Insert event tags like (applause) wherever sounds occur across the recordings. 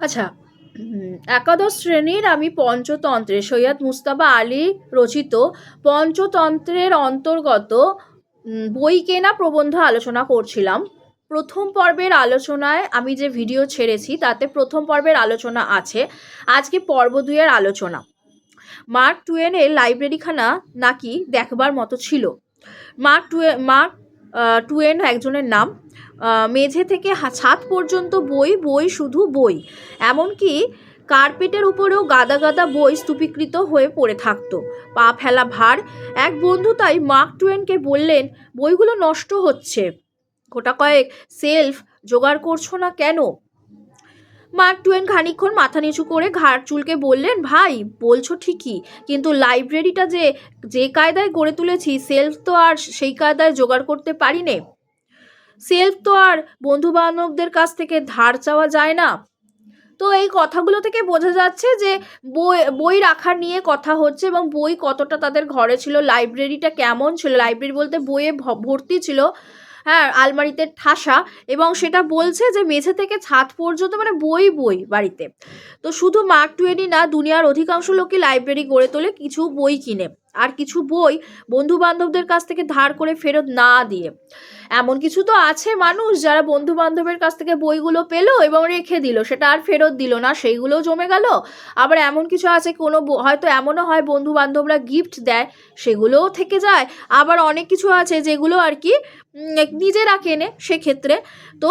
আচ্ছা একাদশ শ্রেণির আমি পঞ্চতন্ত্রে সৈয়দ মুস্তাফা আলী রচিত পঞ্চতন্ত্রের অন্তর্গত বই কেনা প্রবন্ধ আলোচনা করছিলাম। প্রথম পর্বের আলোচনায় আমি যে ভিডিও ছেড়েছি, তাতে প্রথম পর্বের আলোচনা আছে। আজকে পর্ব দুইয়ের আলোচনা। মার্ক টুয়েনের লাইব্রেরিখানা নাকি দেখবার মতো ছিল। মার্ক টুয়ে, মার্ক আহ, টুয়েন একজনের নাম। মেঝে থেকে ছাদ পর্যন্ত বই বই শুধু বই। এমনকি কার্পেটের উপরেও গাদা গাদা বই স্তূপীকৃত হয়ে পড়ে থাকতো। পা ফেলা ভার। এক বন্ধু তাই মার্ক টুয়েনকে বললেন বইগুলো নষ্ট হচ্ছে। গোটা কয়েক সেলফ জোগাড় করছ না কেন? মার্ক টুয়েন খানিকক্ষণ মাথা নিচু করে ঘাড় চুলকে বললেন, ভাই, বলছো ঠিকই, কিন্তু লাইব্রেরিটা যে যে কায়দায় গড়ে তুলেছি, সেলফ তো আর সেই কায়দায় জোগাড় করতে পারি নে সেলফ তো আর বন্ধু বান্ধবদের কাছ থেকে ধার চাওয়া যায় না। তো এই কথাগুলো থেকে বোঝা যাচ্ছে যে, বই বই রাখার নিয়ে কথা হচ্ছে এবং বই কতটা তাদের ঘরে ছিল, লাইব্রেরিটা কেমন ছিল? লাইব্রেরি বলতে বইয়ে ভর্তি ছিল। হ্যাঁ আলমারিতে ঠাসা এবং সেটা বলছে যে মেঝে থেকে ছাদ পর্যন্ত মানে বই বই বাড়িতে। তো শুধু মার্ক টুয়েনি না, দুনিয়ার অধিকাংশ লোকই লাইব্রেরি গড়ে তোলে, কিছু বই কিনে। আর কিছু বই বন্ধু বান্ধবদের কাছ থেকে ধার করে ফেরত না দিয়ে। এমন কিছু তো আছে মানুষ যারা বন্ধু বান্ধবের কাছ থেকে বইগুলো পেল এবং রেখে দিল, সেটা আর ফেরত দিল না সেইগুলোও জমে গেল। আবার এমন কিছু আছে, কোনো হয়তো এমনও হয় বন্ধু বান্ধবরা গিফট দেয়, সেগুলোও থেকে যায়। আবার অনেক কিছু আছে যেগুলো আর কি নিজেরা কেনে সেক্ষেত্রে। তো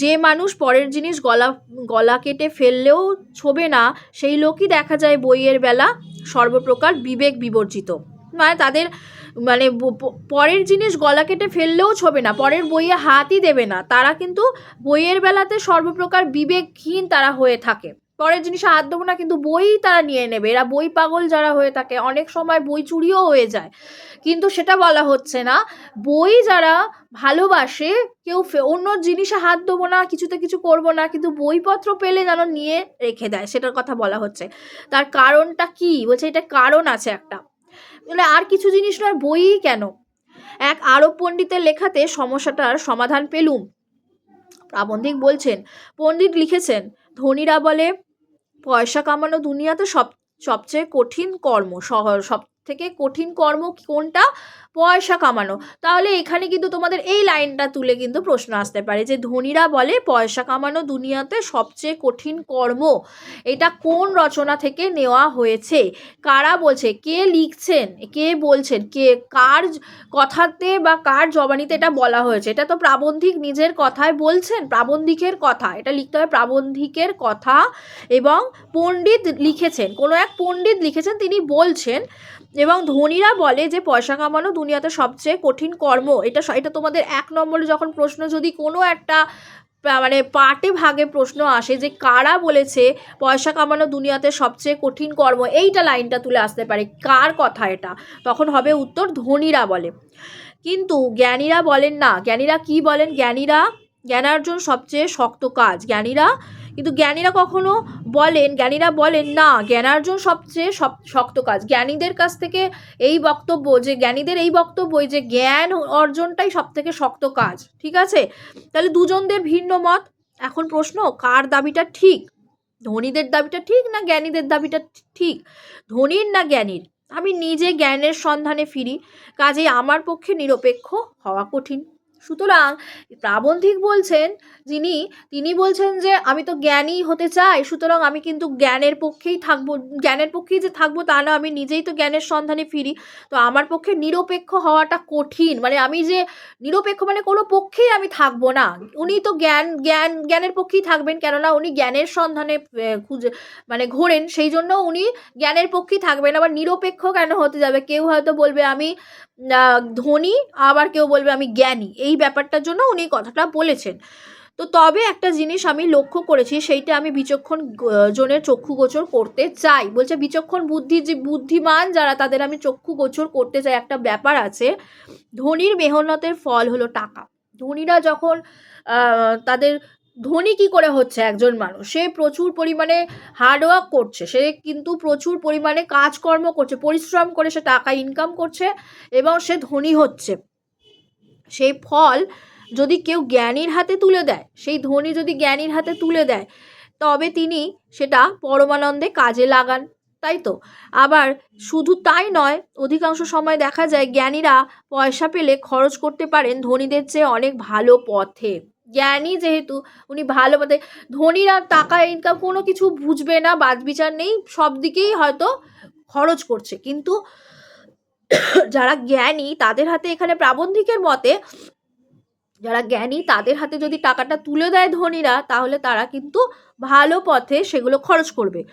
যে মানুষ পরের জিনিস গলা গলা কেটে ফেললেও ছোবে না, সেই লোকই দেখা যায় বইয়ের বেলা সর্বপ্রকার বিবেক বিবর্জিত। মানে তাদের মানে পরের জিনিস গলা কেটে ফেললেও ছবে না। পরের বইয়ে হাতই দেবে না। তারা কিন্তু বইয়ের বেলাতে সর্বপ্রকার বিবেকহীন তারা হয়ে থাকে। পরের জিনিসে হাত দেবো না, কিন্তু বই তারা নিয়ে নেবে। এরা বই পাগল যারা হয়ে থাকে, অনেক সময় বই চুরিও হয়ে যায়। কিন্তু সেটা বলা হচ্ছে না। বই যারা ভালোবাসে, কেউ অন্য জিনিসে হাত দেবো না, কিছুতে কিছু করব না, কিন্তু বইপত্র পেলে যেন নিয়ে রেখে দেয়, সেটার কথা বলা হচ্ছে। তার কারণটা কি? বলছে, এটা কারণ আছে একটা। বলে আর কিছু জিনিস নয়, বইই কেন? এক আরব পণ্ডিতের লেখাতে সমস্যাটার সমাধান পেলুম। প্রাবন্ধিক বলছেন, পণ্ডিত লিখেছেন, ধনীরা বলে, পয়সা কামানো দুনিয়াতে সব, সবচেয়ে কঠিন কর্ম সহ সব থেকে কঠিন কর্ম কোনটা? পয়সা কামানো। তাহলে এখানে কিন্তু তোমাদের এই লাইনটা তুলে কিন্তু প্রশ্ন আসতে পারে যে ধনীরা বলে পয়সা কামানো দুনিয়াতে সবচেয়ে কঠিন কর্ম। এটা কোন রচনা থেকে নেওয়া হয়েছে? কারা বলছে? কে লিখছেন? কে বলছেন? কে, কার কথাতে বা কার জবানিতে এটা বলা হয়েছে? এটা তো প্রাবন্ধিক নিজের কথায় বলছেন, প্রাবন্ধিকের কথা। এটা লিখতে হয় প্রাবন্ধিকের কথা এবং পণ্ডিত লিখেছেন। কোনো এক পণ্ডিত লিখেছেন, তিনি বলছেন এবং ধনীরা বলে যে পয়সা কামানো দুনিয়াতে সবচেয়ে কঠিন কর্ম। এটা এটা তোমাদের এক নম্বরে যখন প্রশ্ন, যদি কোনো একটা মানে পার্টে ভাগে প্রশ্ন আসে যে কারা বলেছে পয়সা কামানো দুনিয়াতে সবচেয়ে কঠিন কর্ম, এইটা লাইনটা তুলে আসতে পারে, কার কথা এটা? তখন হবে উত্তর ধনীরা বলে। কিন্তু জ্ঞানীরা বলেন না। জ্ঞানীরা কি বলেন? জ্ঞানীরা, জ্ঞানার্জন সবচেয়ে শক্ত কাজ। জ্ঞানীরা কিন্তু জ্ঞানীরা কখনো বলেন, জ্ঞানীরা বলেন, না, জ্ঞানার্জন সবচেয়ে সব, শক্ত কাজ। জ্ঞানীদের কাছ থেকে এই বক্তব্য, যে জ্ঞানীদের এই বক্তব্যই যে জ্ঞান অর্জনটাই সব থেকে শক্ত কাজ, ঠিক আছে? তাহলে দুজনদের ভিন্ন মত? এখন প্রশ্ন, কার দাবিটা ঠিক? ধনীদের দাবিটা ঠিক না জ্ঞানীদের দাবিটা ঠিক? ধনীর না জ্ঞানীর? আমি নিজে জ্ঞানের সন্ধানে ফিরি, কাজেই আমার পক্ষে নিরপেক্ষ হওয়া কঠিন। সুতরাং প্রাবন্ধিক বলছেন, যিনি, তিনি বলছেন যে, আমি তো জ্ঞানী হতে চাই, সুতরাং আমি কিন্তু জ্ঞানের পক্ষেই থাকব, জ্ঞানের পক্ষেই যে থাকব তা না, আমি নিজেই তো জ্ঞানের সন্ধানে ফিরি। তো আমার পক্ষে নিরপেক্ষ হওয়াটা কঠিন। মানে আমি যে, নিরপেক্ষ মানে কোনো পক্ষেই আমি থাকব না। উনি তো জ্ঞান জ্ঞান, জ্ঞানের পক্ষেই থাকবেন, কেননা উনি জ্ঞানের সন্ধানে খুঁজে মানে ঘোরেন। সেই জন্য উনি জ্ঞানের পক্ষেই থাকবেন। আবার নিরপেক্ষ কেন হতে যাবে? কেউ হয়তো বলবে, আমি ধনী। আবার কেউ বলবে, আমি জ্ঞানী। এই ব্যাপারটার জন্য উনি কথাটা বলেছেন। তো তবে একটা জিনিস আমি লক্ষ্য করেছি, সেইটা আমি বিচক্ষণ জনের চক্ষু গোচর করতে চাই। বলছে বিচক্ষণ বুদ্ধি, যে বুদ্ধিমান যারা, তাদের আমি চক্ষু গোচর করতে চাই। একটা ব্যাপার আছে, ধনীর মেহনতের ফল হলো টাকা। ধনীরা যখন তাদের ধনী কি করে হচ্ছে একজন মানুষ? সে প্রচুর পরিমাণে হার্ডওয়ার্ক করছে, সে কিন্তু প্রচুর পরিমাণে কাজকর্ম করছে, পরিশ্রম করে সে টাকা ইনকাম করছে এবং সে ধনী হচ্ছে। সেই ফল যদি কেউ জ্ঞানীর হাতে তুলে দেয়, সেই ধনী যদি জ্ঞানীর হাতে তুলে দেয়, তবে তিনি সেটা পরমানন্দে কাজে লাগান, তাই তো? আবার শুধু তাই নয়, অধিকাংশ সময় দেখা যায় জ্ঞানীরা পয়সা পেলে খরচ করতে পারেন ধনীদের চেয়ে অনেক ভালো পথে। জ্ঞানী যেহেতু, উনি ভালো পথে, ধনীরা টাকা ইনকাম কোনো কিছু বুঝবে না বাদ বিচার নেই, সব দিকেই হয়তো খরচ করছে। কিন্তু যারা জ্ঞানী, তাদের হাতে এখানে প্রাবন্ধিকের মতে, যারা জ্ঞানী, তাদের হাতে যদি টাকাটা তুলে দেয় ধনীরা, তাহলে তারা কিন্তু ভালো পথে সেগুলো খরচ করবে।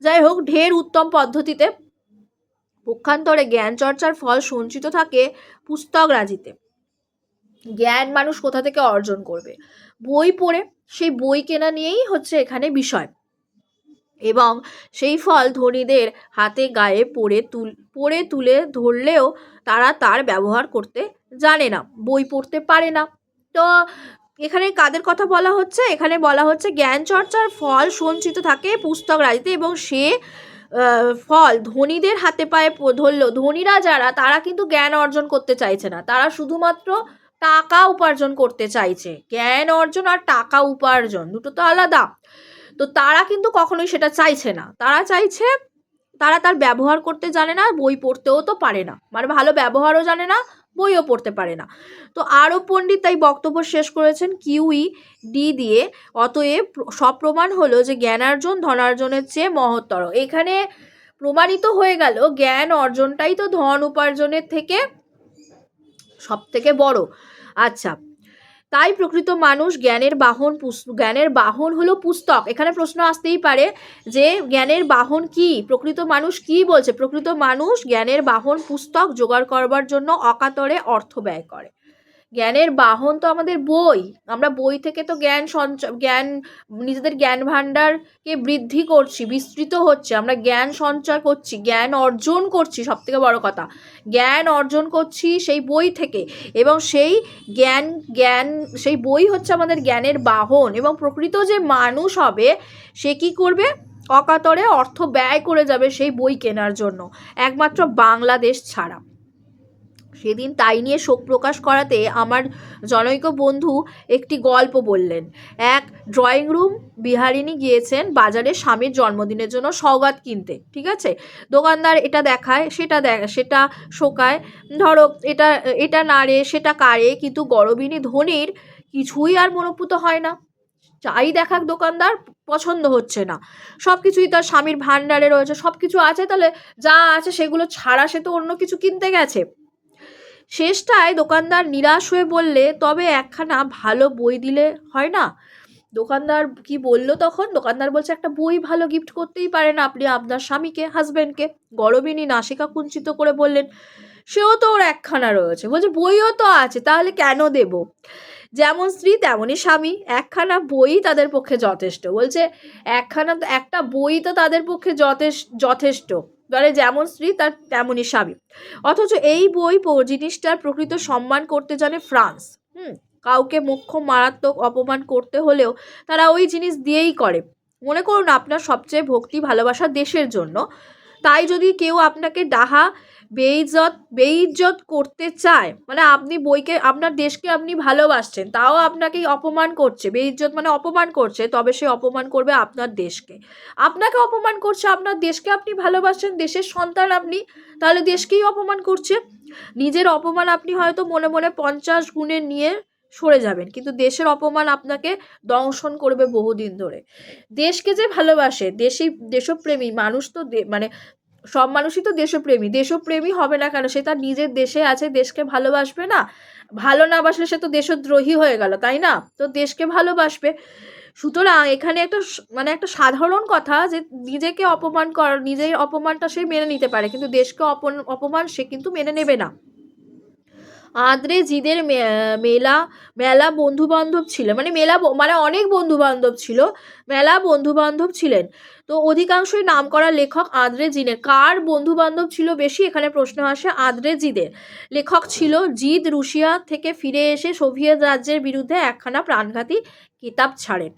যাই হোক ঢের উত্তম পদ্ধতিতে পক্ষান্তরে জ্ঞান চর্চার ফল সঞ্চিত থাকে পুস্তক রাজিতে। জ্ঞান মানুষ কোথা থেকে অর্জন করবে? বই পড়ে, সেই বই কেনা নিয়েই হচ্ছে এখানে বিষয়। এবং সেই ফল ধনীদের হাতে গায়ে পড়ে তুল, পড়ে তুলে ধরলেও তারা তার ব্যবহার করতে জানে না, বই পড়তে পারে না। তো এখানে কাদের কথা বলা হচ্ছে? এখানে বলা হচ্ছে জ্ঞান চর্চার ফল সঞ্চিত থাকে পুস্তক রাজিতে এবং সে ফল ধনীদের হাতে পায়ে প- ধরলো। ধনীরা যারা, তারা কিন্তু জ্ঞান অর্জন করতে চাইছে না। তারা শুধুমাত্র টাকা উপার্জন করতে চাইছে। জ্ঞান অর্জন আর টাকা উপার্জন, দুটো তো আলাদা। তো তারা কিন্তু কখনোই সেটা চাইছে না। তারা চাইছে তারা তার ব্যবহার করতে জানে না, বই পড়তেও তো পারে না। মানে ভালো ব্যবহারও জানে না, বইও পড়তে পারে না। তো আরও পণ্ডিত তাই বক্তব্য শেষ করেছেন কিউই ডি দিয়ে। অতএব প্র- সব প্রমাণ হলো যে জ্ঞানার্জন ধনার্জনের চেয়ে মহত্তর। এখানে প্রমাণিত হয়ে গেল জ্ঞান অর্জনটাই তো ধন উপার্জনের থেকে সব থেকে বড়। আচ্ছা তাই প্রকৃত মানুষ জ্ঞানের বাহন জ্ঞানের বাহন হলো পুস্তক। এখানে প্রশ্ন আসতেই পারে যে জ্ঞানের বাহন কি? প্রকৃত মানুষ কি বলছে? প্রকৃত মানুষ জ্ঞানের বাহন পুস্তক জোগাড় করবার জন্য অকাতরে অর্থ ব্যয় করে। জ্ঞানের বাহন তো আমাদের বই। আমরা বই থেকে তো জ্ঞান সঞ্চয় জ্ঞান, নিজেদের জ্ঞান ভাণ্ডারকে বৃদ্ধি করছি, বিস্তৃত হচ্ছে। আমরা জ্ঞান সঞ্চয় করছি, জ্ঞান অর্জন করছি সব থেকে বড় কথা। জ্ঞান অর্জন করছি সেই বই থেকে এবং সেই জ্ঞান জ্ঞান, সেই বই হচ্ছে আমাদের জ্ঞানের বাহন এবং প্রকৃত যে মানুষ হবে, সে কি করবে? অকাতরে অর্থ ব্যয় করে যাবে সেই বই কেনার জন্য। একমাত্র বাংলাদেশ ছাড়া। সেদিন তাই নিয়ে শোক প্রকাশ করাতে আমার জনৈক বন্ধু একটি গল্প বললেন। এক ড্রয়িং রুম বিহারিনী গিয়েছেন বাজারে স্বামীর জন্মদিনের জন্য সওগাত কিনতে, ঠিক আছে? দোকানদার এটা দেখায়, সেটা দেখ, সেটা শোকায়। ধরো, এটা এটা নাড়ে সেটা কাড়ে কিন্তু গরবিনী ধনির কিছুই আর মনোপুত হয় না। যাই দেখাক দোকানদার, পছন্দ হচ্ছে না। সব কিছুই তার স্বামীর ভাণ্ডারে রয়েছে সব কিছু আছে, তাহলে যা আছে সেগুলো ছাড়া সে তো অন্য কিছু কিনতে গেছে। শেষটায় দোকানদার নিরাশ হয়ে বললে, তবে একখানা ভালো বই দিলে হয় না? দোকানদার কি বলল তখন? দোকানদার বলছে, একটা বই ভালো গিফট করতেই পারেন আপনি আপনার স্বামীকে হাজব্যান্ডকে গরবিনী নাসিকা কুঞ্চিত করে বললেন, সেও তো ওর একখানা রয়েছে। বলছে, বইও তো আছে, তাহলে কেন দেব? যেমন স্ত্রী, তেমনই স্বামী। একখানা বই তাদের পক্ষে যথেষ্ট। বলছে, একখানা, একটা বই তো তাদের পক্ষে যথেষ্ট যথেষ্ট। মানে যেমন স্ত্রী, তার তেমনই স্বামী। অথচ এই বই জিনিসটার প্রকৃত সম্মান করতে জানে ফ্রান্স। হুম, কাউকে মুখ্য মারাত্মক অপমান করতে হলেও তারা ওই জিনিস দিয়েই করে। মনে করুন আপনার সবচেয়ে ভক্তি, ভালোবাসা দেশের জন্য। তাই যদি কেউ আপনাকে ডাহা বেইজ্জত বেইজ্জত করতে চায়। মানে আপনি বইকে, আপনার দেশকে আপনি ভালোবাসছেন, তাও আপনাকে অপমান করছে। বেইজ্জত মানে অপমান করছে, তবে সে অপমান করবে আপনার দেশকে। আপনাকে অপমান করছে, আপনার দেশকে আপনি ভালোবাসেন দেশের সন্তান আপনি, তাহলে দেশকেই অপমান করছে। নিজের অপমান আপনি হয়তো মনে মনে পঞ্চাশ গুণে নিয়ে সরে যাবেন, কিন্তু দেশের অপমান আপনাকে দংশন করবে বহুদিন ধরে। দেশকে যে ভালোবাসে দেশই দেশপ্রেমী, মানুষ তো মানে সব মানুষই তো দেশপ্রেমী। দেশপ্রেমী হবে না কেন? সে তার নিজের দেশে আছে, দেশকে ভালোবাসবে না। ভালো না বাসলে সে তো দেশদ্রোহী হয়ে গেল, তাই না? তো দেশকে ভালোবাসবে। সুতরাং এখানে একটা মানে একটা সাধারণ কথা যে নিজেকে অপমান কর, নিজের অপমানটা সে মেনে নিতে পারে, কিন্তু দেশকে অপমান সে কিন্তু মেনে নেবে না। আদ্রে জিদের মেলা মেলা বন্ধু বান্ধব ছিল। মানে মেলা মানে অনেক বন্ধু বান্ধব ছিল। মেলা বন্ধু বান্ধব ছিলেন। তো অধিকাংশই নামকরা লেখক আদ্রে জিনের কার বন্ধু বান্ধব ছিল বেশি? এখানে প্রশ্ন আসে আদ্রে জিদের লেখক ছিল জিদ রুশিয়া থেকে ফিরে এসে সোভিয়েত রাজ্যের বিরুদ্ধে একখানা প্রাণঘাতী কিতাব ছাড়েন।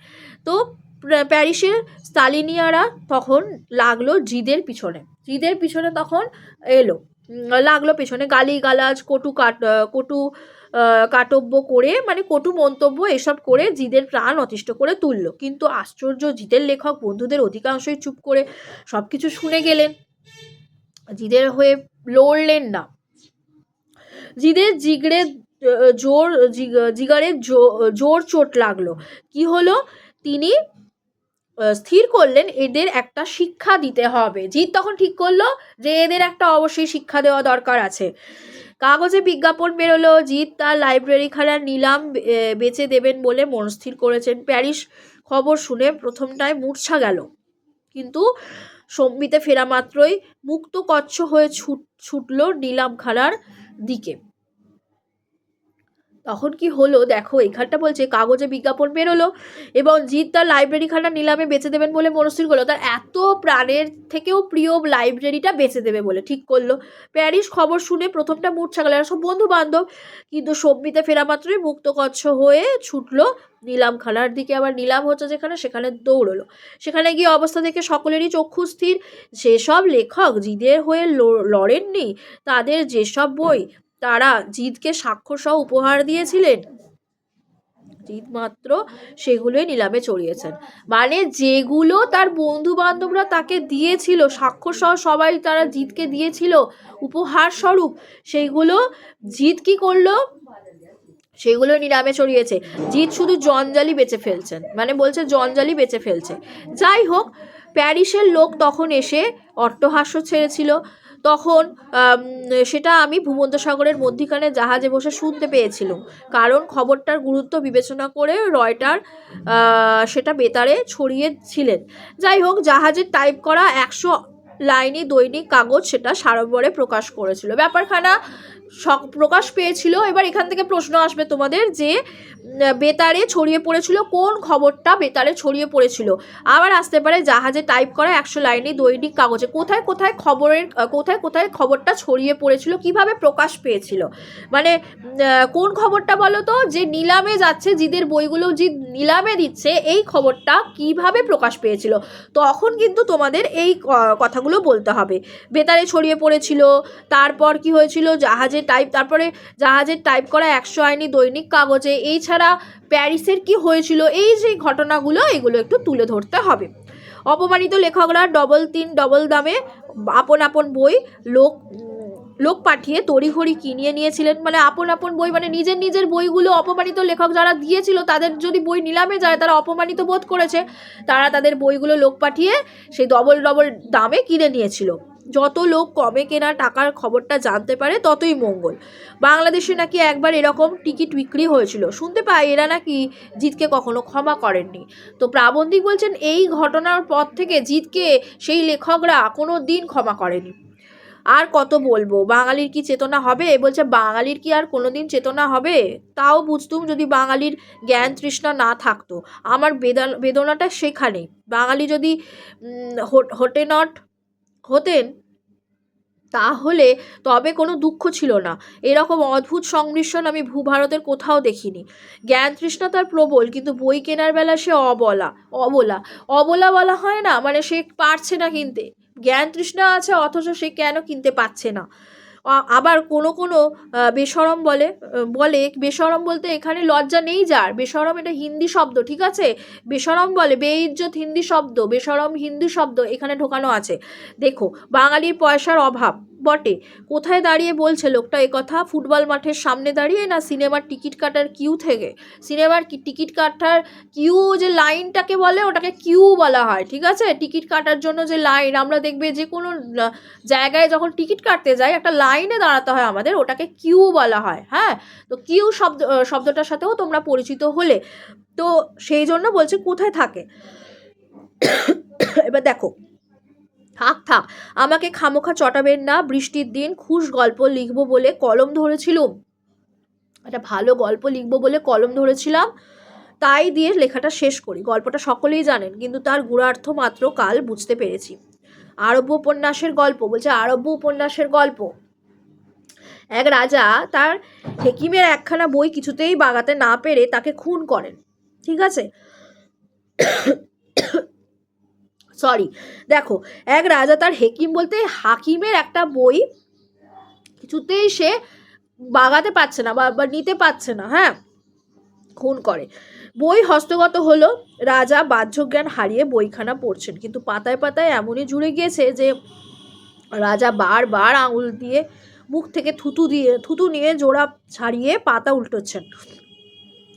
তো প্যা- প্যারিসের স্তালিনিয়ারা তখন লাগল জিদের পিছনে। জিদের পিছনে তখন এলো। লাগল পেছনে গালি গালাজ কটু কাট কটু কাটব্য করে মানে কটু মন্তব্য এসব করে জিদের প্রাণ অতিষ্ঠ করে তুললো। কিন্তু আশ্চর্য জিদের লেখক বন্ধুদের অধিকাংশই চুপ করে সব কিছু শুনে গেলেন। জিদের হয়ে লড়লেন না। জিদের জিগড়ে জোর, জিগ- জিগারে জোর চোট লাগল। কি হলো? তিনি স্থির করলেন, এদের একটা শিক্ষা দিতে হবে। জিৎ তখন ঠিক করল যে, এদের একটা অবশ্যই শিক্ষা দেওয়া দরকার আছে। কাগজে বিজ্ঞাপন বেরোলো, জিৎ তার লাইব্রেরি খানার নিলাম বেচে দেবেন বলে মনস্থির করেছেন। প্যারিস খবর শুনে প্রথমটায় মূর্ছা গেল। কিন্তু সম্বিতে ফেরা মাত্রই মুক্ত কচ্ছ হয়ে ছুট, ছুটল নিলামখানার দিকে। তখন কি হলো? দেখো, এখানটা বলছে, কাগজে বিজ্ঞাপন বেরোলো এবং জিৎ তার লাইব্রেরিখানা নিলামে বেচে দেবেন বলে মনস্থির করল। তার এত প্রাণের থেকেও প্রিয় লাইব্রেরিটা বেচে দেবে বলে ঠিক করল। প্যারিস খবর শুনে প্রথমটা মূর্ছা গেল সব বন্ধু বান্ধব কিন্তু সম্মিতে ফেরা মাত্রই মুক্তকচ্ছ হয়ে ছুটলো নিলামখানার দিকে। আবার নিলাম হচ্ছে যেখানে সেখানে দৌড়লো। সেখানে গিয়ে অবস্থা দেখে সকলেরই চক্ষু স্থির। সেসব লেখক জিদের হয়ে লড়েননি, তাদের যেসব বই তারা জিদকে স্বাক্ষরসহ উপহার দিয়েছিলেন? জিদ মাত্র সেগুলোই নিলামে চড়িয়েছেন। মানে যেগুলো তার বন্ধু বান্ধবরা তাকে দিয়েছিল স্বাক্ষরসহ সবাই তারা জিদকে দিয়েছিল উপহার স্বরূপ সেইগুলো জিদ কি করল? সেগুলো নিলামে চড়িয়েছে। জিৎ শুধু জঞ্জালি বেচে ফেলছেন মানে বলছে জঞ্জালি বেচে ফেলছে। যাই হোক, প্যারিসের লোক তখন এসে অট্টহাস্য ছেড়েছিল। তখন সেটা আমি ভূমধ্যসাগরের মধ্যিখানে জাহাজে বসে শুনতে পেয়েছিলাম। কারণ খবরটার গুরুত্ব বিবেচনা করে রয়টার সেটা বেতারে ছড়িয়েছিলেন যাই হোক জাহাজের টাইপ করা একশো লাইনি দৈনিক কাগজ সেটা সাড়ম্বরে প্রকাশ করেছিল। ব্যাপারখানা প্রকাশ পেয়েছিল। এবার এখান থেকে প্রশ্ন আসবে তোমাদের যে বেতারে ছড়িয়ে পড়েছিল, কোন খবরটা বেতারে ছড়িয়ে পড়েছিল? আবার আসতে পারে জাহাজে টাইপ করা একশো লাইনে দৈনিক কাগজে। কোথায় কোথায় খবরের কোথায় কোথায় খবরটা ছড়িয়ে পড়েছিল, কীভাবে প্রকাশ পেয়েছিল? মানে কোন খবরটা বলো তো? যে নিলামে যাচ্ছে, জিদের বইগুলো জিদ নিলামে দিচ্ছে, এই খবরটা কীভাবে প্রকাশ পেয়েছিল? তখন কিন্তু তোমাদের এই কথাগুলো বলতে হবে। বেতারে ছড়িয়ে পড়েছিল, তারপর কি হয়েছিল? জাহাজে টাইপ তারপরে জাহাজের টাইপ করা একশো আইনি দৈনিক কাগজে। এই ছাড়া প্যারিসের কি হয়েছিল? এই যে ঘটনাগুলো, এগুলো একটু তুলে ধরতে হবে। অপমানিত লেখকরা ডবল তিন ডবল দামে আপন আপন বই লোক লোক পাঠিয়ে তড়িঘড়ি কিনিয়ে নিয়েছিলেন। মানে আপন আপন বই মানে নিজের নিজের বইগুলো অপমানিত লেখক যারা দিয়েছিল, তাদের যদি বই নিলামে যায়, তারা অপমানিত বোধ করেছে। তারা তাদের বইগুলো লোক পাঠিয়ে সেই ডবল ডবল দামে কিনে নিয়েছিল। যত লোক কমে কেনা টাকার খবরটা জানতে পারে, ততই মঙ্গল। বাংলাদেশে নাকি একবার এরকম টিকিট বিক্রি হয়েছিল। শুনতে পাই এরা নাকি জিতকে কখনো ক্ষমা করেননি। তো প্রাবন্ধিক বলছেন, এই ঘটনার পর থেকে জিতকে সেই লেখকরা কোনো দিন ক্ষমা করেনি। আর কত বলব? বাঙালির কি চেতনা হবে? বলছে, বাঙালির কি আর কোনো দিন চেতনা হবে? তাও বুঝতুম যদি বাঙালির জ্ঞান তৃষ্ণা না থাকতো। আমার বেদন বেদনাটা সেখানেই। বাঙালি যদি হোটে নট হতেন, তাহলে তবে কোনো দুঃখ ছিল না। এরকম অদ্ভুত সংমিশ্রণ আমি ভূভারতের কোথাও দেখিনি। জ্ঞান তৃষ্ণা তার প্রবল, কিন্তু বই কেনার বেলা সে অবলা অবলা। অবলা বলা হয় না মানে সে পারছে না কিনতে। জ্ঞান তৃষ্ণা আছে, অথচ সে কেন কিনতে পারছে না? আবার কোনো কোনো বেসরম বলে বলে বেশরম বলতে এখানে লজ্জা নেই যার। বেশরম এটা হিন্দি শব্দ, ঠিক আছে? বেশরম বলে বেইজ্জত হিন্দি শব্দ বেশরম হিন্দি শব্দ এখানে ঢোকানো আছে। দেখো, বাঙালির পয়সার অভাব। বটে। কোথায় দাঁড়িয়ে বলছে লোকটা এ কথা? ফুটবল মাঠের সামনে দাঁড়িয়ে না সিনেমার টিকিট কাটার কিউ থেকে? সিনেমার টিকিট কাটার কিউ যে লাইনটাকে বলে, ওটাকে কিউ বলা হয়, ঠিক আছে? টিকিট কাটার জন্য যে লাইন, আমরা দেখবে যে কোনো জায়গায় যখন টিকিট কাটতে যাই, একটা লাইনে দাঁড়াতে হয় আমাদের, ওটাকে কিউ বলা হয় হ্যাঁ? তো কিউ শব্দ শব্দটার সাথেও তোমরা পরিচিত হলে। তো সেই জন্য বলছে কোথায় থাকে? (coughs) এবার দেখো থাক থাক, আমাকে খামোখা চটাবেন না, বৃষ্টির দিন খুশ গল্প লিখব বলে কলম ধরেছিলুম। একটা ভালো গল্প লিখব বলে কলম ধরেছিলাম, তাই দিয়ে লেখাটা শেষ করি। গল্পটা সকলেই জানেন, কিন্তু তার গুণার্থ মাত্র কাল বুঝতে পেরেছি। আরব্য উপন্যাসের গল্প, বলছে আরব্য উপন্যাসের গল্প। এক রাজা তার হেকিমের একখানা বই কিছুতেই বাগাতে না পেরে তাকে খুন করেন। ঠিক আছে? সরি দেখো, এক রাজা তার হেকিম বলতে হাকিমের একটা বই কিছুতেই সে বাগাতে পারছে না বা নিতে পারছে না হ্যাঁ? খুন করে। বই হস্তগত হলো, রাজা বাহ্যজ্ঞান হারিয়ে বইখানা পড়ছেন। কিন্তু পাতায় পাতায় এমনই জুড়ে গিয়েছে যে, রাজা বারবার আঙুল দিয়ে মুখ থেকে থুতু দিয়ে, থুতু নিয়ে জোড়া ছাড়িয়ে পাতা উল্টোচ্ছেন।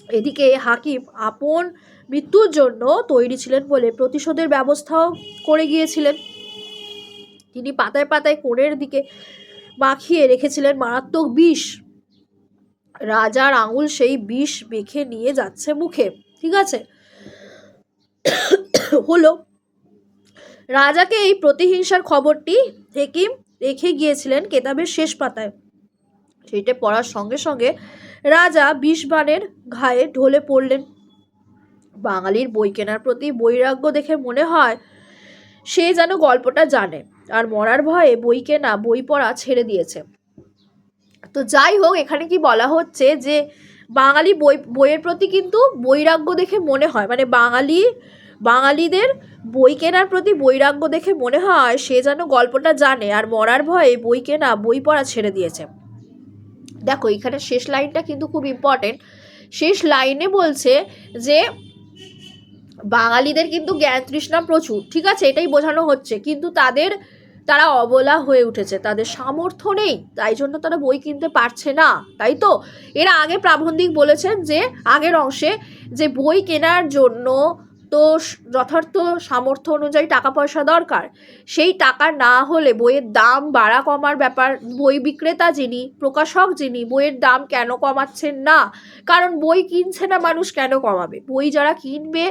এদিকে হাকিম আপন মৃত্যুর জন্য তৈরি ছিলেন বলে প্রতিশোধের ব্যবস্থাও করে গিয়েছিলেন। তিনি পাতায় পাতায় কোণের দিকে মাখিয়ে রেখেছিলেন। মারাত্মক বিষ। রাজার আঙুল সেই বিষ মেখে নিয়ে যাচ্ছে মুখে। ঠিক আছে? হলো, রাজাকে এই প্রতিহিংসার খবরটি হেকিম রেখে গিয়েছিলেন কেতাবের শেষ পাতায়। সেইটা পড়ার সঙ্গে সঙ্গে রাজা বিষবাণের ঘায়ে ঢলে পড়লেন। বাঙালির বই কেনার প্রতি বৈরাগ্য দেখে মনে হয় সে যেন গল্পটা জানে। আর মরার ভয়ে বই কেনা, বই পড়া ছেড়ে দিয়েছে। তো যাই হোক, এখানে কি বলা হচ্ছে যে বাঙালি বই, বইয়ের প্রতি কিন্তু বৈরাগ্য দেখে মনে হয়। মানে বাঙালি, বাঙালিদের বই কেনার প্রতি বৈরাগ্য দেখে মনে হয় সে যেন গল্পটা জানে। আর মরার ভয়ে বই কেনা, বই পড়া ছেড়ে দিয়েছে। দেখো, এখানে শেষ লাইনটা কিন্তু খুব ইম্পর্টেন্ট শেষ লাইনে বলছে যে বাঙালিদের কিন্তু জ্ঞান তৃষ্ণা প্রচুর, ঠিক আছে? এটাই বোঝানো হচ্ছে। কিন্তু তাদের, তারা অবলা হয়ে উঠেছে। তাদের সামর্থ্য নেই, তাই জন্য তারা বই কিনতে পারছে না, তাই তো? এরা আগে প্রাবন্ধিক বলেছেন যে, আগের অংশে যে বই কেনার জন্য তো যথার্থ সামর্থ্য অনুযায়ী টাকা পয়সা দরকার। সেই টাকা না হলে বইয়ের দাম বাড়া কমার ব্যাপার, বই বিক্রেতা যিনি, প্রকাশক যিনি, বইয়ের দাম কেন কমাচ্ছেন না? কারণ বই কিনছে না মানুষ কেন কমাবে? বই যারা কিনবে,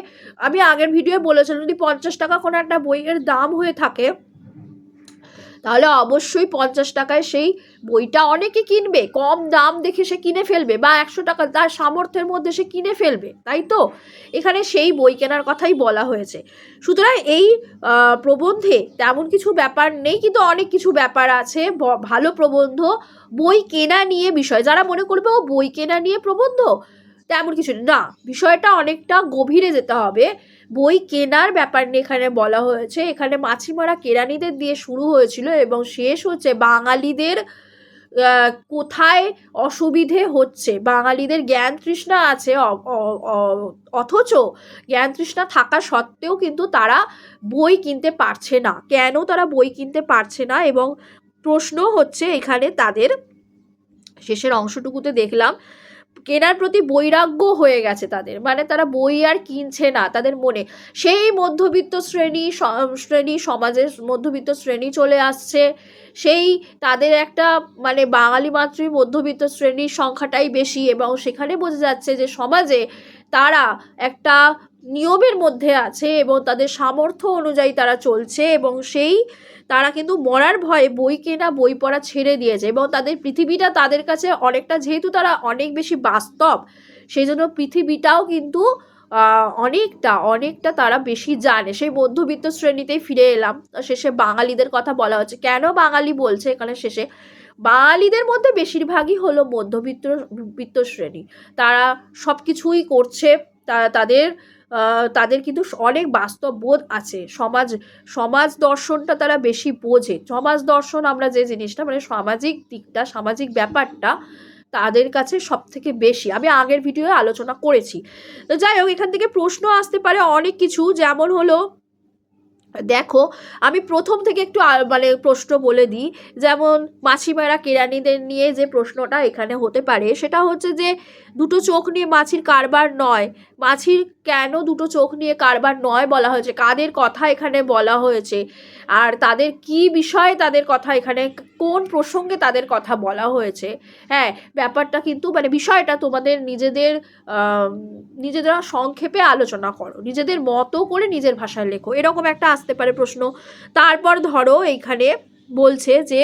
আমি আগের ভিডিও বলেছিলাম, যদি পঞ্চাশ টাকা কোনো একটা বইয়ের দাম হয়ে থাকে তাহলে অবশ্যই পঞ্চাশ টাকায় সেই বইটা অনেকে কিনবে, কম দাম দেখে সে কিনে ফেলবে বা একশো টাকা তার সামর্থ্যের মধ্যে সে কিনে ফেলবে, তাই তো? এখানে সেই বই কেনার কথাই বলা হয়েছে। সুতরাং এই প্রবন্ধে তেমন কিছু ব্যাপার নেই, কিন্তু অনেক কিছু ব্যাপার আছে ভালো প্রবন্ধ, বই কেনা নিয়ে বিষয়। যারা মনে করবে, ও, বই কেনা নিয়ে প্রবন্ধ? তেমন কিছু। না। বিষয়টা অনেকটা গভীরে যেতে হবে। বই কেনার ব্যাপার নিয়ে এখানে বলা হয়েছে। এখানে মাছিমারা কেরানিদের দিয়ে শুরু হয়েছিল এবং শেষ হচ্ছে বাঙালিদের কোথায় অসুবিধে হচ্ছে? বাঙালিদের জ্ঞান তৃষ্ণা আছে অথচ জ্ঞান তৃষ্ণা থাকা সত্ত্বেও কিন্তু তারা বই কিনতে পারছে না। কেন তারা বই কিনতে পারছে না? এবং প্রশ্ন হচ্ছে এখানে তাদের শেষের অংশটুকুতে দেখলাম কেনার প্রতি বৈরাগ্য হয়ে গেছে তাদের। মানে তারা বই আর কিনছে না তাদের মনে। সেই মধ্যবিত্ত শ্রেণি শ্রেণি সমাজের মধ্যবিত্ত শ্রেণি চলে আসছে। সেই তাদের একটা মানে বাঙালি মাতৃ মধ্যবিত্ত শ্রেণির সংখ্যাটাই বেশি এবং সেখানে বোঝা যাচ্ছে যে সমাজে তারা একটা নিয়মের মধ্যে আছে এবং তাদের সামর্থ্য অনুযায়ী তারা চলছে এবং সেই তারা কিন্তু মরার ভয়ে বই কেনা, বই পড়া ছেড়ে দিয়েছে এবং তাদের পৃথিবীটা তাদের কাছে অনেকটা, যেহেতু তারা অনেক বেশি বাস্তব সেই জন্য পৃথিবীটাও কিন্তু অনেকটা অনেকটা তারা বেশি জানে। সেই মধ্যবিত্ত শ্রেণীতেই ফিরে এলাম। শেষে বাঙালিদের কথা বলা হচ্ছে। কেন বাঙালি বলছে এখানে শেষে? বাঙালিদের মধ্যে বেশিরভাগই হলো মধ্যবিত্ত, বিত্ত শ্রেণি। তারা সব কিছুই করছে, তা- তাদের তাদের কিন্তু অনেক বাস্তব বোধ আছে। সমাজ সমাজ দর্শনটা তারা বেশি বোঝে। সমাজ দর্শন আমরা যে জিনিসটা মানে সামাজিক দিকটা, সামাজিক ব্যাপারটা তাদের কাছে সব থেকে বেশি। আমি আগের ভিডিওয়ে আলোচনা করেছি। তো যাই হোক, এখান থেকে প্রশ্ন আসতে পারে অনেক কিছু। যেমন হলো দেখো, আমি প্রথম থেকে একটু মানে প্রশ্ন বলে দিই। যেমন মাছিমারা কেরানিদের নিয়ে যে প্রশ্নটা এখানে হতে পারে, সেটা হচ্ছে যে, দুটো চোখ নিয়ে মাছির কারবার নয়। মাছির কেন দুটো চোখ নিয়ে কারবার নয় বলা হয়েছে? কাদের কথা এখানে বলা হয়েছে? আর তাদের কি বিষয়ে তাদের কথা এখানে, কোন প্রসঙ্গে তাদের কথা বলা হয়েছে হ্যাঁ ব্যাপারটা কিন্তু মানে বিষয়টা তোমাদের নিজেদের নিজেদের সংক্ষেপে আলোচনা করো, নিজেদের মতো করে নিজের ভাষায় লেখো, এরকম একটা আসতে পারে প্রশ্ন। তারপর ধরো এইখানে বলছে যে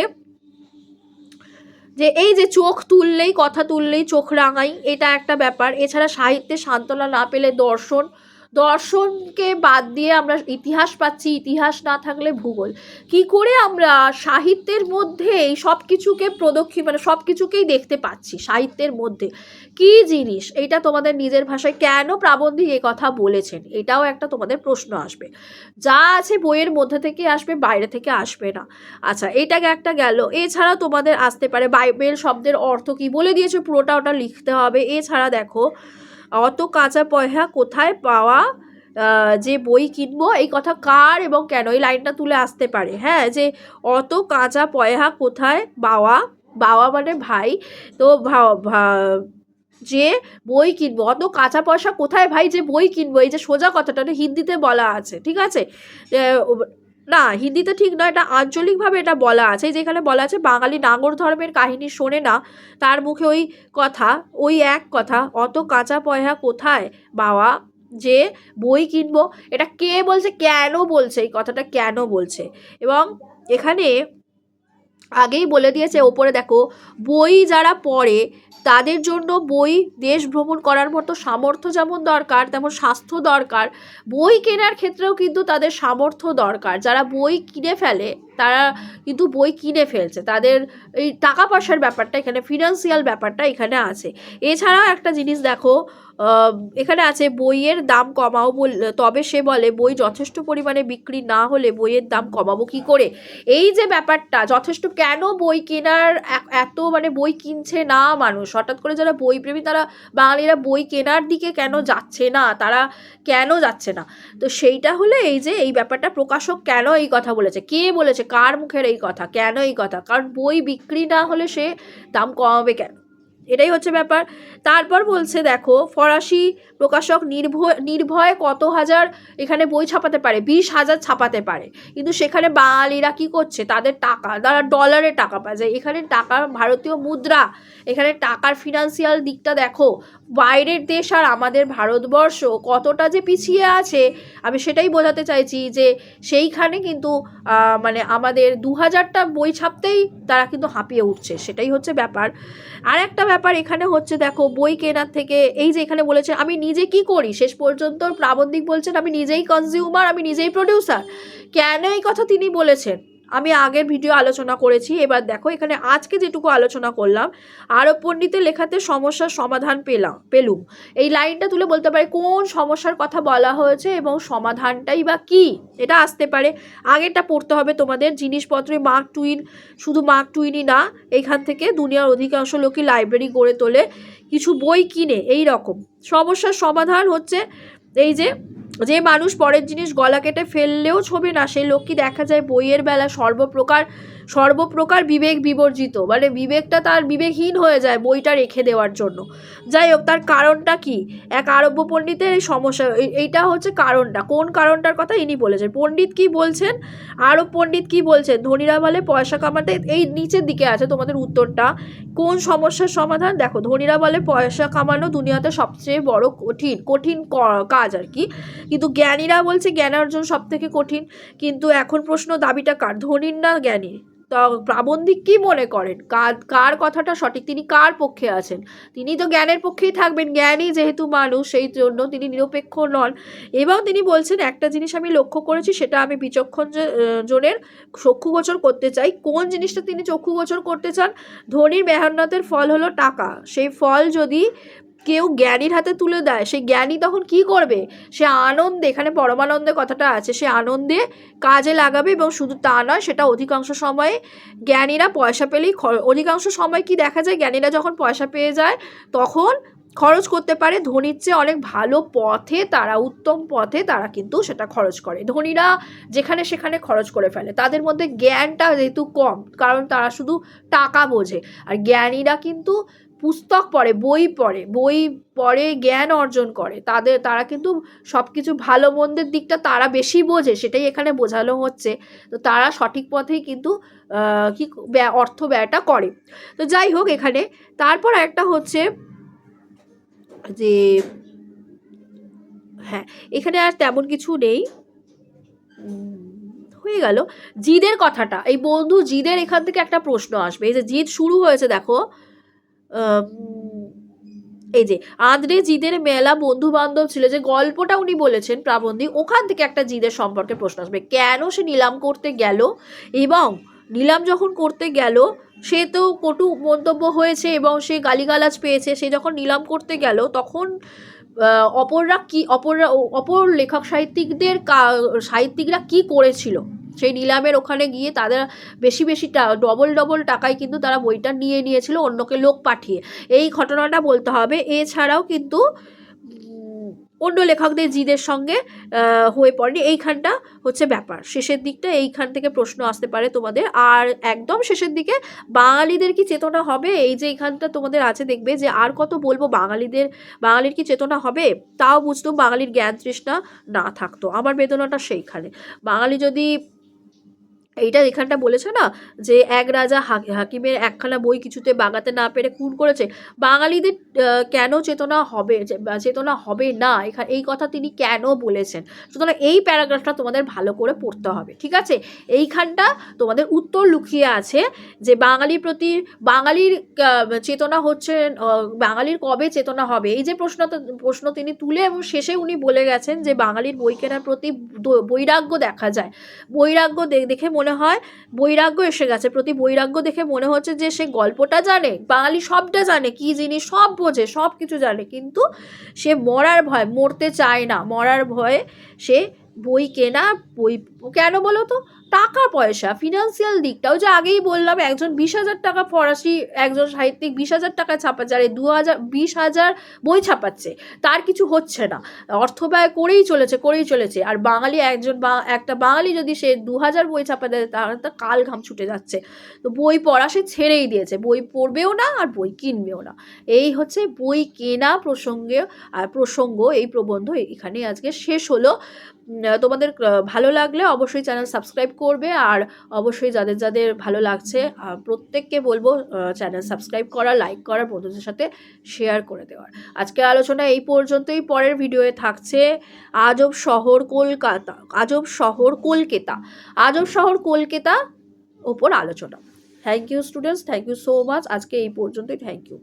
যে এই যে চোখ তুললেই, কথা তুললেই চোখ রাঙাই, এটা একটা ব্যাপার। এছাড়া সাহিত্যে সান্ত্বনা না পেলে দর্শন দর্শনকে বাদ দিয়ে আমরা ইতিহাস পাচ্ছি, ইতিহাস না থাকলে ভূগোল। কি করে আমরা সাহিত্যের মধ্যেই সব কিছুকে প্রদক্ষিণ মানে সব কিছুকেই দেখতে পাচ্ছি সাহিত্যের মধ্যে? কি জিনিস? এটা তোমাদের নিজের ভাষায় কেন প্রাবন্ধিক এ কথা বলেছেন? এটাও একটা তোমাদের প্রশ্ন আসবে। যা আছে বইয়ের মধ্যে থেকে আসবে, বাইরে থেকে আসবে না। আচ্ছা এটাকে একটা গেল। এছাড়া তোমাদের আসতে পারে বাইবেল শব্দের অর্থ কি? বলে দিয়েছে পুরোটা ওটা লিখতে হবে। এছাড়া দেখো অত কাঁচা পয়সা কোথায় পাওয়া যে বই কিনবো, এই কথা কার এবং কেন? এই লাইনটা তুলে আসতে পারে। হ্যাঁ যে অত কাঁচা পয়সা কোথায় বাওয়া বাওয়া মানে ভাই, তো যে বই কিনবো, অত কাঁচা পয়সা কোথায় ভাই যে বই কিনবো? এই যে সোজা কথাটা হিন্দিতে বলা আছে, ঠিক আছে? না হিন্দিতে ঠিক নয়, এটা আঞ্চলিকভাবে এটা বলা আছে। যেখানে বলা আছে, বাঙালি নাগর ধর্মের কাহিনী শোনে না, তার মুখে ওই কথা, ওই এক কথা, অত কাঁচা পয়হা কোথায় বাবা? যে বই কিনবো। এটা কে বলছে, কেন বলছে, এই কথাটা কেন বলছে? এবং এখানে আগেই বলে দিয়েছে, ওপরে দেখো, বই যারা পড়ে তাদের জন্য বই দেশ ভ্রমণ করার মতো সামর্থ্য যেমন দরকার, তেমন স্বাস্থ্য দরকার। বই কেনার ক্ষেত্রেও কিন্তু তাদের সামর্থ্য দরকার। যারা বই কিনে ফেলে, তারা কিন্তু বই কিনে ফেলছে। তাদের এই টাকা পয়সার ব্যাপারটা এখানে ফিনান্সিয়াল ব্যাপারটা এখানে আছে। এছাড়াও একটা জিনিস দেখো এখানে আছে, বইয়ের দাম কমাও বল তবে সে বলে, বই যথেষ্ট পরিমাণে বিক্রি না হলে বইয়ের দাম কমাবো কি করে? এই যে ব্যাপারটা, যথেষ্ট, কেন বই কেনার এত মানে বই কিনছে না মানুষ? হঠাৎ করে যারা বই প্রেমী তারা বাঙালিরা বই কেনার দিকে কেন যাচ্ছে না? তারা কেন যাচ্ছে না? তো সেইটা হলে এই যে, এই ব্যাপারটা প্রকাশক কেন এই কথা বলেছে? কে বলেছে? কার মুখের এই কথা? কেন এই কথা? কারণ বই বিক্রি না হলে সে দাম কমাবে কেন? এটাই হচ্ছে ব্যাপার। তারপর বলছে দেখো ফরাসি প্রকাশক নির্ভয় নির্ভয়ে কত হাজার এখানে বই ছাপাতে পারে? বিশ হাজার ছাপাতে পারে। কিন্তু সেখানে বাঙালিরা কি করছে? তাদের টাকা, তারা ডলারে টাকা পায়। যায় এখানে টাকা, ভারতীয় মুদ্রা, এখানে টাকার ফিনান্সিয়াল দিকটা দেখো। বাইরের দেশ আর আমাদের ভারতবর্ষ কতটা যে পিছিয়ে আছে, আমি সেটাই বোঝাতে চাইছি যে সেইখানে কিন্তু মানে আমাদের দু হাজারটা বই ছাপতেই তারা কিন্তু হাঁপিয়ে উঠছে। সেটাই হচ্ছে ব্যাপার। আর একটা ব্যাপার এখানে হচ্ছে, দেখো, বই কেনার থেকে, এই যে এখানে বলেছে, আমি নিজে কি করি? শেষ পর্যন্ত প্রাবন্ধিক বলছেন, আমি নিজেই কনজিউমার আমি নিজেই প্রডিউসার কেন এই কথা তিনি বলেছেন? আমি আগের ভিডিও আলোচনা করেছি, এবার দেখো এখানে আজকে যেটুকু আলোচনা করলাম আরও পণ্ডিতের লেখাতে সমস্যার সমাধান পেলাম, পেলুম। এই লাইনটা তুলে বলতে পারে, কোন সমস্যার কথা বলা হয়েছে এবং সমাধানটাই বা কি? এটা আসতে পারে। আগেরটা পড়তে হবে তোমাদের জিনিসপত্রে মার্ক টুইন শুধু মার্ক টুইনই না, এইখান থেকে দুনিয়ার অধিকাংশ লোকই লাইব্রেরি গড়ে তোলে। কিছু বই কিনে, এই রকম। সমস্যার সমাধান হচ্ছে এই যে যে মানুষ পরের জিনিস গলা কেটে ফেললেও ছবি না, সেই লোককে দেখা যায় বইয়ের বেলা সর্বপ্রকার সর্বপ্রকার বিবেক বিবর্জিত মানে বিবেকটা তার বিবেকহীন হয়ে যায় বইটা রেখে দেওয়ার জন্য। যাই হোক, তার কারণটা কি? এক আরব্য পণ্ডিতের এই সমস্যা, এই- এইটা হচ্ছে কারণটা। কোন কারণটার কথা ইনি বলেছেন? পণ্ডিত কি বলছেন? আরব পণ্ডিত কি বলছেন? ধনীরা বলে পয়সা কামাতে এই নিচের দিকে আছে তোমাদের উত্তরটা। কোন সমস্যার সমাধান? দেখো ধনীরা বলে পয়সা কামানো দুনিয়াতে সবচেয়ে বড় কঠিন কঠিন কাজ আর কি। কিন্তু জ্ঞানীরা বলছে জ্ঞান অর্জন সব থেকে কঠিন। কিন্তু এখন প্রশ্ন, দাবিটা কার? ধনীর না জ্ঞানী তো প্রাবন্ধিক কি মনে করেন? কার কার কথাটা সঠিক? তিনি কার পক্ষে আছেন? তিনি তো জ্ঞানের পক্ষেই থাকবেন। জ্ঞানী যেহেতু মানুষ, সেই জন্য তিনি নিরপেক্ষ নন। এবং তিনি বলছেন, একটা জিনিস আমি লক্ষ্য করেছি, সেটা আমি বিচক্ষণ জনের চক্ষুগোচর করতে চাই। কোন জিনিসটা তিনি চক্ষুগোচর করতে চান? ধনীর মেহনতের ফল হলো টাকা। সেই ফল যদি কেউ জ্ঞানীর হাতে তুলে দেয়, সেই জ্ঞানী তখন কি করবে? সে আনন্দে, এখানে পরমানন্দে কথাটা আছে, সে আনন্দে কাজে লাগাবে এবং শুধু তা নয়, সেটা অধিকাংশ সময়ে জ্ঞানীরা পয়সা পেলেই অধিকাংশ সময় কি দেখা যায়? জ্ঞানীরা যখন পয়সা পেয়ে যায়, তখন খরচ করতে পারে। ধনীর চেয়ে অনেক ভালো পথে, তারা উত্তম পথে তারা কিন্তু সেটা খরচ করে। ধনীরা যেখানে সেখানে খরচ করে ফেলে। তাদের মধ্যে জ্ঞানটা যেহেতু কম, কারণ তারা শুধু টাকা বোঝে। আর জ্ঞানীরা কিন্তু পুস্তক পড়ে, বই পড়ে বই পড়ে জ্ঞান অর্জন করে। তাদের, তারা কিন্তু সব কিছু ভালো মন্দের দিকটা তারা বেশি বোঝে, সেটাই এখানে বোঝানো হচ্ছে। তো তারা সঠিক পথেই কিন্তু কি অর্থ ব্যয়টা করে। তো যাই হোক এখানে, তারপর একটা হচ্ছে যে হ্যাঁ এখানে আর তেমন কিছু নেই। হয়ে গেল। জিদের কথাটা, এই বন্ধু জিদের এখান থেকে একটা প্রশ্ন আসবে। এই যে জিদ শুরু হয়েছে, দেখো এই যে, আঁদ্রে জিদের মেলা বন্ধু বান্ধব ছিল যে গল্পটা উনি বলেছেন প্রাবন্ধী ওখান থেকে একটা জিদের সম্পর্কে প্রশ্ন আসবে। কেন সে নিলাম করতে গেল? এবং নিলাম যখন করতে গেল, সে তো কটু মন্তব্য হয়েছে এবং সে গালিগালাজ পেয়েছে, সে যখন নিলাম করতে গেল, তখন অপররা কি, অপররা, অপর লেখক সাহিত্যিকদের সাহিত্যিকরা কি করেছিল? সেই নিলামের ওখানে গিয়ে তাদের বেশি বেশি ডবল ডবল টাকায় কিন্তু তারা বইটা নিয়ে নিয়েছিল, অন্যকে লোক পাঠিয়ে। এই ঘটনাটা বলতে হবে। এছাড়াও কিন্তু অন্য লেখকদের জিদের সঙ্গে হয়ে পড়েনি। এইখানটা হচ্ছে ব্যাপার। শেষের দিকটা, এইখান থেকে প্রশ্ন আসতে পারে তোমাদের। আর একদম শেষের দিকে, বাঙালিদের কি চেতনা হবে? এই যে এইখানটা তোমাদের আছে, দেখবে যে আর কত বলব বাঙালিদের, বাঙালির কি চেতনা হবে? তাও বুঝতো বাঙালির জ্ঞান তৃষ্ণা না থাকতো। আমার বেদনাটা সেইখানে। বাঙালি যদি এইটা এখানটা বলেছে না? যে এক রাজা হাকিমের একখানা বই কিছুতে বাগাতে না পেরে খুন করেছে। বাঙালিদের কেন চেতনা হবে? চেতনা হবে না? এখানে এই কথা তিনি কেন বলেছেন? সুতরাং এই প্যারাগ্রাফটা তোমাদের ভালো করে পড়তে হবে, ঠিক আছে? এইখানটা তোমাদের উত্তর লুকিয়ে আছে যে বাঙালির প্রতি, বাঙালির চেতনা হচ্ছে বাঙালির কবে চেতনা হবে? এই যে প্রশ্ন প্রশ্ন তিনি তুলে এবং শেষে উনি বলে গেছেন যে বাঙালির বই কেনার প্রতি বৈরাগ্য দেখা যায়। বৈরাগ্য দেখে মনে হয় বৈরাগ্য এসে গেছে। প্রতি বৈরাগ্য দেখে মনে হচ্ছে যে সে গল্পটা জানে, বাঙালি সবটা জানে, কি জিনিস সব বোঝে সব কিছু জানে। কিন্তু সে মরার ভয়, মরতে চায় না। মরার ভয়ে সে বই কেনা বই, কেন বলো তো? টাকা পয়সা ফিনান্সিয়াল দিকটাও যে আগেই বললাম, একজন বিশ হাজার টাকা ফরাসি, একজন সাহিত্যিক বিশ হাজার টাকা ছাপাচ্ছে, আর দু হাজার, বিশ হাজার বই ছাপাচ্ছে, তার কিছু হচ্ছে না। অর্থ ব্যয় করেই চলেছে করেই চলেছে। আর বাঙালি একজন বা, একটা বাঙালি যদি সে দু হাজার বই ছাপা দেয়, তাহলে তার কাল ঘাম ছুটে যাচ্ছে। তো বই পড়া সে ছেড়েই দিয়েছে, বই পড়বেও না আর বই কিনবেও না। এই হচ্ছে বই কেনা প্রসঙ্গে আর প্রসঙ্গ, এই প্রবন্ধ এখানে আজকে শেষ হলো। তোমাদের ভালো লাগলে অবশ্যই চ্যানেল সাবস্ক্রাইব করবে। আর অবশ্যই যাদের যাদের ভালো লাগছে প্রত্যেককে বলব চ্যানেল সাবস্ক্রাইব করা লাইক করা, বন্ধুদের সাথে শেয়ার করে দেওয়ার। আজকের আলোচনা এই পর্যন্তই, পরের ভিডিওয়ে থাকছে আজব শহর কলকাতা, আজব শহর কলকাতা, আজব শহর কলকাতা ওপর আলোচনা। Thank you students thank you so much আজকে এই পর্যন্তই। Thank you